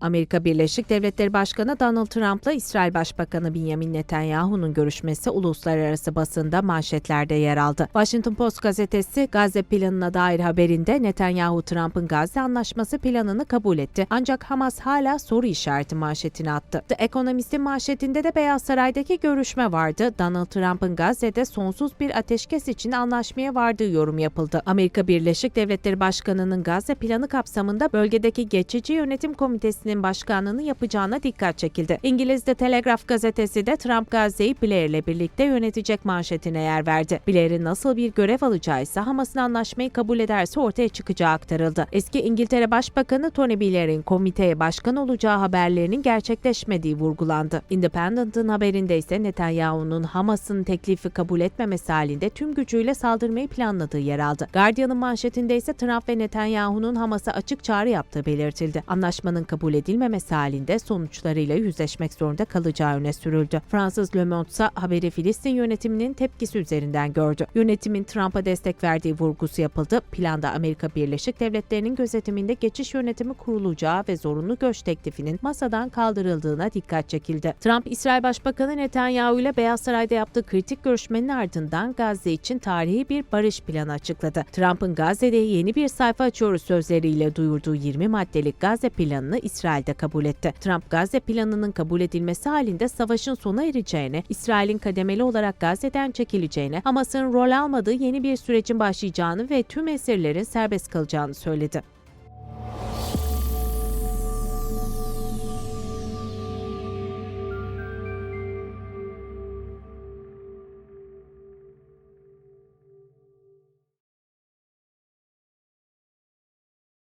Amerika Birleşik Devletleri Başkanı Donald Trump'la İsrail Başbakanı Benjamin Netanyahu'nun görüşmesi uluslararası basında manşetlerde yer aldı. Washington Post gazetesi Gazze planına dair haberinde Netanyahu Trump'ın Gazze anlaşması planını kabul etti. Ancak Hamas hala soru işareti manşetini attı. The Economist'in manşetinde de Beyaz Saray'daki görüşme vardı. Donald Trump'ın Gazze'de sonsuz bir ateşkes için anlaşmaya vardığı yorum yapıldı. Amerika Birleşik Devletleri Başkanı'nın Gazze planı kapsamında bölgedeki geçici yönetim komitesi başkanlığını yapacağına dikkat çekildi. İngiliz The Telegraph gazetesi de Trump Gazze'yi Blair ile birlikte yönetecek manşetine yer verdi. Blair'in nasıl bir görev alacağı ise Hamas'ın anlaşmayı kabul ederse ortaya çıkacağı aktarıldı. Eski İngiltere Başbakanı Tony Blair'in komiteye başkan olacağı haberlerinin gerçekleşmediği vurgulandı. Independent'ın haberinde ise Netanyahu'nun Hamas'ın teklifi kabul etmemesi halinde tüm gücüyle saldırmayı planladığı yer aldı. Guardian'ın manşetinde ise Trump ve Netanyahu'nun Hamas'a açık çağrı yaptığı belirtildi. Anlaşmanın kabul edilmemesi halinde sonuçlarıyla yüzleşmek zorunda kalacağı öne sürüldü. Fransız Le Monde ise haberi Filistin yönetiminin tepkisi üzerinden gördü. Yönetimin Trump'a destek verdiği vurgusu yapıldı. Planda Amerika Birleşik Devletleri'nin gözetiminde geçiş yönetimi kurulacağı ve zorunlu göç teklifinin masadan kaldırıldığına dikkat çekildi. Trump, İsrail Başbakanı Netanyahu ile Beyaz Saray'da yaptığı kritik görüşmenin ardından Gazze için tarihi bir barış planı açıkladı. Trump'ın Gazze'de yeni bir sayfa açıyoruz sözleriyle duyurduğu 20 maddelik Gazze planını İsrail'de kabul etti. Trump Gazze planının kabul edilmesi halinde savaşın sona ereceğini, İsrail'in kademeli olarak Gazze'den çekileceğini, Hamas'ın rol almadığı yeni bir sürecin başlayacağını ve tüm esirlerin serbest kalacağını söyledi.